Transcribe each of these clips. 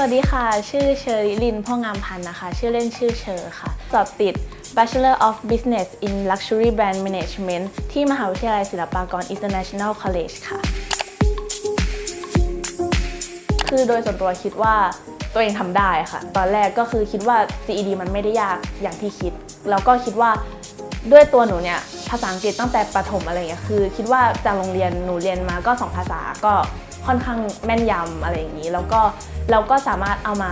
สวัสดีค่ะ ชื่อเชอริลินพ่องามพันธ์นะคะ ชื่อเล่นชื่อเชอค่ะ สอบติด Bachelor of Business in Luxury Brand Management ที่มหาวิทยาลัยศิลปากร International College ค่ะ คือโดยส่วนตัวคิดว่าตัวเองทำได้ค่ะ ตอนแรกก็คือคิดว่า GED มันไม่ได้ยากอย่างที่คิด แล้วก็คิดว่าด้วยตัวหนูเนี่ยภาษาอังกฤษตั้งแต่ประถมอะไรเงี้ยคือ คิดว่าจากโรงเรียนหนูเรียนมาก็สองภาษาก็ ค่อนข้างแม่นยำอะไรอย่างนี้ แล้วก็เราก็สามารถเอามา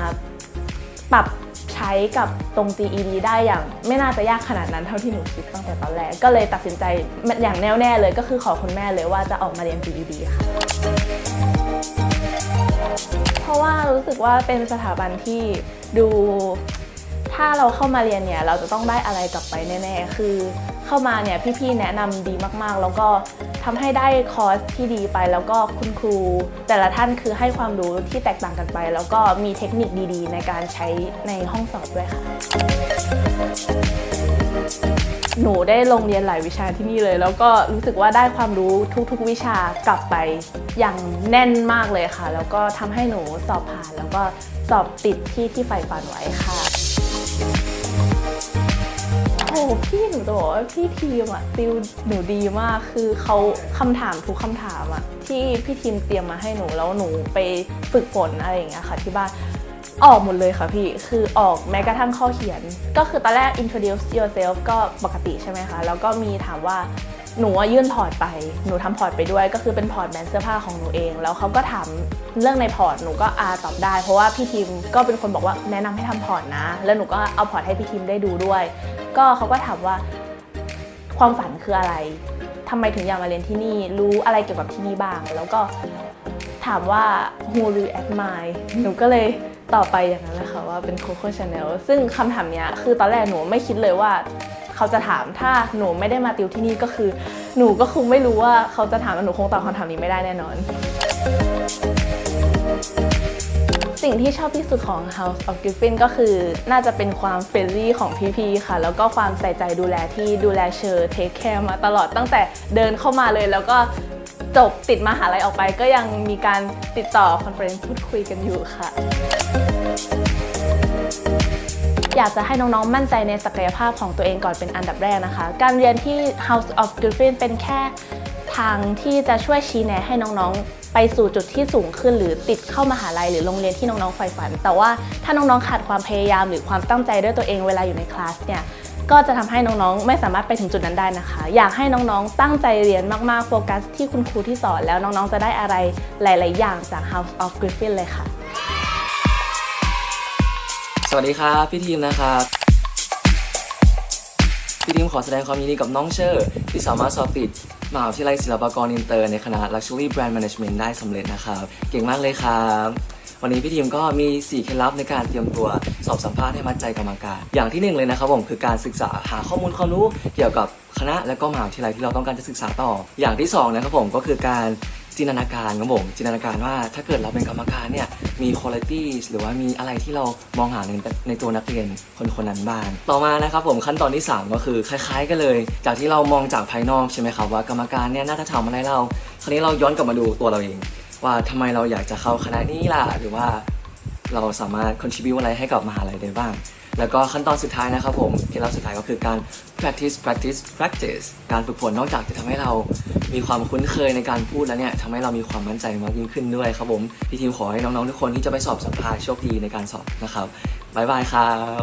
ปรับใช้กับตรง GED ได้อย่างไม่น่าจะยากขนาดนั้นเท่าที่หนูคิดตั้งแต่ตอนแรก ก็เลยตัดสินใจอย่างแน่วแน่เลยก็คือขอคุณแม่เลยว่าจะออกมาเรียน GED ค่ะ เพราะว่ารู้สึกว่าเป็นสถาบันที่ดูถ้าเราเข้ามาเรียนเนี่ยเราจะต้องได้อะไรกลับไปแน่ ๆ คือเข้ามาเนี่ยพี่ๆแนะนำดีมากๆ แล้วก็ ทำให้ได้คอร์สที่ดีไป แล้วก็คุณครู แต่ละท่านคือให้ความรู้ที่แตกต่างกันไป แล้วก็มีเทคนิคดีๆ ในการใช้ในห้องสอบด้วยค่ะ หนูได้ลงเรียนหลายวิชาที่นี่เลย แล้วก็รู้สึกว่าได้ความรู้ทุกๆวิชากลับไป อย่างแน่นมากเลยค่ะ แล้วก็ทำให้หนูสอบผ่าน แล้วก็สอบติดที่ที่ใฝ่ฝันไว้ค่ะ อ้พี่หนูจะบอกว่าพี่ทีมอะติวหนูดีมากคือเขาคำถามทุกคำถามอะที่พี่ทีมเตรียมมาให้หนูแล้วหนูไปฝึกฝนอะไรอย่างเงี้ยค่ะที่บ้านออกหมดเลยค่ะพี่ คือออกแม้กระทั่งข้อเขียน ก็คือตอนแรก introduce yourself ก็ปกติใช่ไหมคะ แล้วก็มีถามว่าหนูยื่นพอร์ตไป หนูทำพอร์ตไปด้วย ก็คือเป็นพอร์ตแบรนด์เสื้อผ้าของหนูเอง แล้วเขาก็ถามเรื่องในพอร์ต หนูก็อาตอบได้ เพราะว่าพี่ทีมก็เป็นคนบอกว่าแนะนำให้ทำพอร์ตนะ แล้วหนูก็เอาพอร์ตให้พี่ทีมได้ดูด้วย ก็เขาก็ถามว่าความฝันคืออะไรทำไมถึงอยากมาเรียนที่นี่ รู้อะไรเกี่ยวกับที่นี่บ้าง แล้วก็ถามว่า who do you admire หนูก็เลยตอบไปอย่างนั้นแหละค่ะว่าเป็น Coco Chanel ซึ่งคำถามเนี้ยคือตอนแรกหนูไม่คิดเลยว่า เขาจะถามถ้าหนูไม่ได้มาติวที่นี่ก็คือ หนูก็คงไม่รู้ว่าเขาจะถามหนูคงตอบคำถามนี้ไม่ได้แน่นอน สิ่งที่ชอบที่สุดของ House of Griffin ก็คือน่าจะเป็นความเฟรนลี่ของพี่ๆค่ะ แล้วก็ความใส่ใจดูแลที่ดูแลเชอร์เทคแคร์มาตลอดตั้งแต่เดินเข้ามาเลยแล้วก็จบติดมาหาลัยออกไป ก็ยังมีการติดต่อคอนเฟอเรนซ์พูดคุยกันอยู่ค่ะ อยากจะให้น้องๆ มั่นใจในศักยภาพของตัวเองก่อนเป็นอันดับแรกนะคะ การเรียนที่ House of Griffin เป็นแค่ ทางที่จะช่วยชี้แนะให้น้องๆ ไปสู่จุดที่สูงขึ้น หรือติดเข้ามหาลัยหรือโรงเรียนที่น้องๆใฝ่ฝัน แต่ว่าถ้าน้องๆขาดความพยายามหรือความตั้งใจด้วยตัวเองเวลาอยู่ในคลาสเนี่ยก็จะทำให้น้องๆ ไม่สามารถไปถึงจุดนั้นได้นะคะ อยากให้น้องๆ ตั้งใจเรียนมากๆ โฟกัสที่คุณครูที่สอนแล้วน้องๆ จะได้อะไรหลาย ๆ อย่างจาก House of Griffin เลยค่ะ สวัสดีครับ พี่ทีมนะครับ พี่ทีมขอแสดงความยินดีกับน้องเชอร์ ที่สามารถสอบติดมหาวิทยาลัยศิลปากรอินเตอร์ในคณะ Luxury Brand Management ได้สำเร็จนะครับ เก่งมากเลยครับวันนี้พี่ทีมก็มี 4 เคล็ดลับในการเตรียมตัวสอบสัมภาษณ์ให้มั่นใจกรรมการ อย่างที่หนึ่งเลยนะครับผมคือการศึกษาหาข้อมูลความรู้เกี่ยวกับคณะและก็มหาวิทยาลัยที่เราต้องการจะศึกษาต่อ อย่างที่สองนะครับผมก็คือการจินตนาการครับผมจินตนาการว่าถ้าเกิดเราเป็นกรรมการเนี่ย มีคุณภาพหรือว่ามีอะไรที่เรามองหาในในตัวนักเรียนคนคนนั้นบ้าง ต่อมานะครับผมขั้นตอนที่ 3 ก็คือคล้าย ๆ กันเลย จากที่เรามองจากภายนอกใช่ไหมครับว่ากรรมการเนี่ยน่าจะทำอะไรเรา คราวนี้เราย้อนกลับมาดูตัวเราเอง ว่าทำไมเราอยากจะเข้าคณะนี้ล่ะหรือว่าเราสามารถ contribute อะไรให้กับมหาลัยได้บ้าง แล้วก็ขั้นตอนสุดท้ายนะครับผมเคล็ดลับสุดท้ายก็คือการ practice practice practice การฝึกฝนนอกจากจะทำให้เรามีความคุ้นเคยในการพูดแล้วเนี่ยทำให้เรามีความมั่นใจมากยิ่งขึ้นด้วยครับผมพี่ทีมขอให้น้องๆทุกคนที่จะไปสอบสัมภาษณ์โชคดีในการสอบนะครับบ๊ายบายครับ